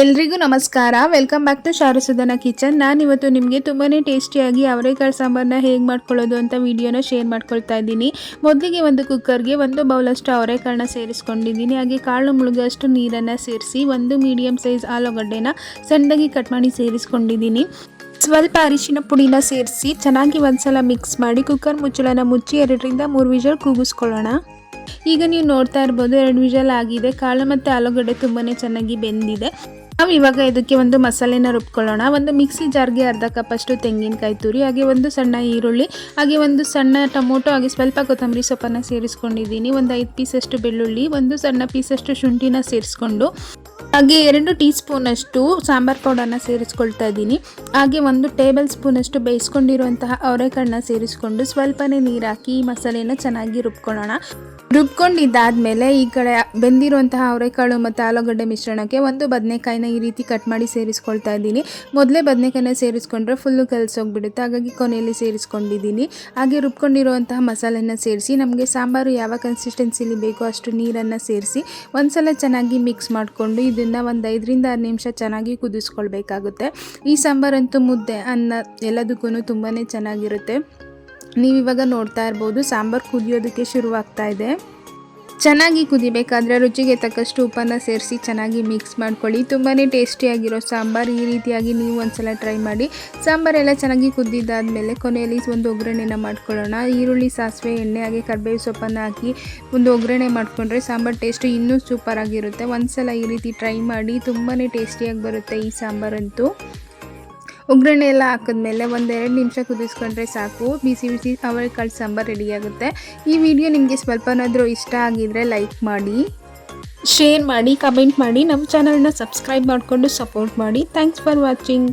ಎಲ್ರಿಗೂ ನಮಸ್ಕಾರ. Welcome back to ಶಾರುಸುದನ ಕಿಚನ್ ನಾನಿವತ್ತು ನಿಮಗೆ ತುಂಬಾ ಟೇಸ್ಟಿಯಾಗಿ ಅವರೆಕಾಳು ಸಾಂಬಾರನ್ನ ಹೇಗೆ ಮಾಡ್ಕೊಳ್ಳೋದು ಅಂತ ವಿಡಿಯೋನ ಶೇರ್ ಮಾಡ್ಕೊಳ್ತಾ ಇದ್ದೀನಿ. ಮೊದಲಿಗೆ ಒಂದು ಕುಕ್ಕರ್ಗೆ ಒಂದು ಬೌಲಷ್ಟು ಅವರೆಕಾಳನ್ನ ಸೇರಿಸ್ಕೊಂಡಿದ್ದೀನಿ. ಹಾಗೆ ಕಾಳು ಮುಳುಗಷ್ಟು ನೀರನ್ನು ಸೇರಿಸಿ ಒಂದು ಮೀಡಿಯಮ್ ಸೈಜ್ ಆಲೂಗಡ್ಡೆನ ಸಣ್ಣದಾಗಿ ಕಟ್ ಮಾಡಿ ಸೇರಿಸ್ಕೊಂಡಿದ್ದೀನಿ. ಸ್ವಲ್ಪ ಅರಿಶಿನ ಪುಡಿನ ಸೇರಿಸಿ ಚೆನ್ನಾಗಿ ಒಂದ್ಸಲ ಮಿಕ್ಸ್ ಮಾಡಿ ಕುಕ್ಕರ್ ಮುಚ್ಚಳನ ಮುಚ್ಚಿ ಎರಡರಿಂದ ಮೂರು ವಿಜಲ್ ಕೂಗಿಸ್ಕೊಳ್ಳೋಣ. ಈಗ ನೀವು ನೋಡ್ತಾ ಇರ್ಬೋದು ಎರಡು ವಿಜಲ್ ಆಗಿದೆ. ಕಾಳು ಮತ್ತು ಆಲೂಗಡ್ಡೆ ತುಂಬಾ ಚೆನ್ನಾಗಿ ಬೆಂದಿದೆ. ನಾವು ಇವಾಗ ಇದಕ್ಕೆ ಒಂದು ಮಸಾಲೆನ ರುಬ್ಕೊಳ್ಳೋಣ. ಒಂದು ಮಿಕ್ಸಿ ಜಾರ್ಗೆ ಅರ್ಧ ಕಪ್ಪಷ್ಟು ತೆಂಗಿನಕಾಯಿ ತುರಿ, ಹಾಗೆ ಒಂದು ಸಣ್ಣ ಈರುಳ್ಳಿ, ಹಾಗೆ ಒಂದು ಸಣ್ಣ ಟೊಮೊಟೊ, ಹಾಗೆ ಸ್ವಲ್ಪ ಕೊತ್ತಂಬರಿ ಸೊಪ್ಪನ್ನು ಸೇರಿಸ್ಕೊಂಡಿದ್ದೀನಿ. ಒಂದು ಐದು ಪೀಸಷ್ಟು ಬೆಳ್ಳುಳ್ಳಿ, ಒಂದು ಸಣ್ಣ ಪೀಸಷ್ಟು ಶುಂಠಿನ ಸೇರಿಸ್ಕೊಂಡು ಹಾಗೆ ಎರಡು ಟೀ ಸ್ಪೂನಷ್ಟು ಸಾಂಬಾರ್ ಪೌಡರ್ನ ಸೇರಿಸ್ಕೊಳ್ತಾ ಇದ್ದೀನಿ. ಹಾಗೆ ಒಂದು ಟೇಬಲ್ ಸ್ಪೂನಷ್ಟು ಬೇಯಿಸ್ಕೊಂಡಿರುವಂತಹ ಅವರೆಕಾಳನ್ನ ಸೇರಿಸ್ಕೊಂಡು ಸ್ವಲ್ಪನೇ ನೀರು ಹಾಕಿ ಈ ಮಸಾಲೆನ ಚೆನ್ನಾಗಿ ರುಬ್ಕೊಳ್ಳೋಣ. ರುಬ್ಕೊಂಡಿದ್ದಾದಮೇಲೆ ಈ ಕಡೆ ಬೆಂದಿರುವಂತಹ ಅವರೆಕಾಳು ಮತ್ತು ಆಲೂಗಡ್ಡೆ ಮಿಶ್ರಣಕ್ಕೆ ಒಂದು ಬದನೆಕಾಯಿನ ಈ ರೀತಿ ಕಟ್ ಮಾಡಿ ಸೇರಿಸ್ಕೊಳ್ತಾ ಇದ್ದೀನಿ. ಮೊದಲೇ ಬದನೆಕಾಯಿನ ಸೇರಿಸ್ಕೊಂಡ್ರೆ ಫುಲ್ಲು ಕಲಸೋಗ್ಬಿಡುತ್ತೆ. ಹಾಗಾಗಿ ಕೊನೆಯಲ್ಲಿ ಸೇರಿಸ್ಕೊಂಡಿದ್ದೀನಿ. ಹಾಗೆ ರುಬ್ಕೊಂಡಿರುವಂತಹ ಮಸಾಲೆನ ಸೇರಿಸಿ ನಮಗೆ ಸಾಂಬಾರು ಯಾವ ಕನ್ಸಿಸ್ಟೆನ್ಸಿಲಿ ಬೇಕೋ ಅಷ್ಟು ನೀರನ್ನು ಸೇರಿಸಿ ಒಂದ್ಸಲ ಚೆನ್ನಾಗಿ ಮಿಕ್ಸ್ ಮಾಡಿಕೊಂಡು ಇದನ್ನು ಒಂದು ಐದರಿಂದ ಆರು ನಿಮಿಷ ಚೆನ್ನಾಗಿ ಕುದಿಸ್ಕೊಳ್ಬೇಕಾಗುತ್ತೆ. ಈ ಸಾಂಬಾರಂತೂ ಮುದ್ದೆ, ಅನ್ನ ಎಲ್ಲದಕ್ಕೂ ತುಂಬಾ ಚೆನ್ನಾಗಿರುತ್ತೆ. ನೀವಿವಾಗ ನೋಡ್ತಾ ಇರ್ಬೋದು, ಸಾಂಬಾರು ಕುದಿಯೋದಕ್ಕೆ ಶುರುವಾಗ್ತಾ ಇದೆ. ಚೆನ್ನಾಗಿ ಕುದಿಬೇಕಾದ್ರೆ ರುಚಿಗೆ ತಕ್ಕಷ್ಟು ಉಪ್ಪನ್ನು ಸೇರಿಸಿ ಚೆನ್ನಾಗಿ ಮಿಕ್ಸ್ ಮಾಡ್ಕೊಳ್ಳಿ. ತುಂಬಾ ಟೇಸ್ಟಿಯಾಗಿರೋ ಸಾಂಬಾರು ಈ ರೀತಿಯಾಗಿ ನೀವು ಒಂದ್ಸಲ ಟ್ರೈ ಮಾಡಿ. ಸಾಂಬಾರೆಲ್ಲ ಚೆನ್ನಾಗಿ ಕುದ್ದಿದ್ದಾದಮೇಲೆ ಕೊನೆಯಲ್ಲಿ ಒಂದು ಒಗ್ಗರಣೆನ ಮಾಡ್ಕೊಳ್ಳೋಣ. ಈರುಳ್ಳಿ, ಸಾಸಿವೆ, ಎಣ್ಣೆ, ಹಾಗೆ ಕರ್ಬೇವು ಸೊಪ್ಪನ್ನು ಹಾಕಿ ಒಂದು ಒಗ್ಗರಣೆ ಮಾಡಿಕೊಂಡ್ರೆ ಸಾಂಬಾರು ಟೇಸ್ಟ್ ಇನ್ನೂ ಸೂಪರಾಗಿರುತ್ತೆ ಒಂದ್ಸಲ ಈ ರೀತಿ ಟ್ರೈ ಮಾಡಿ ತುಂಬಾ ಟೇಸ್ಟಿಯಾಗಿ ಬರುತ್ತೆ ಈ ಸಾಂಬಾರಂತೂ. ಒಗ್ಗರಣೆ ಎಲ್ಲ ಹಾಕಿದ್ಮೇಲೆ ಒಂದೆರಡು ನಿಮಿಷ ಕುದಿಸ್ಕೊಂಡ್ರೆ ಸಾಕು. ಬಿಸಿ ಬಿಸಿ ಕಾಳು ಸಾಂಬಾರು ರೆಡಿಯಾಗುತ್ತೆ ಈ ವಿಡಿಯೋ ನಿಮಗೆ ಸ್ವಲ್ಪನಾದರೂ ಇಷ್ಟ ಆಗಿದರೆ ಲೈಕ್ ಮಾಡಿ. ಶೇರ್ ಮಾಡಿ ಕಮೆಂಟ್ ಮಾಡಿ. ನಮ್ಮ ಚಾನಲ್ನ ಸಬ್ಸ್ಕ್ರೈಬ್ ಮಾಡಿಕೊಂಡು ಸಪೋರ್ಟ್ ಮಾಡಿ. Thanks for watching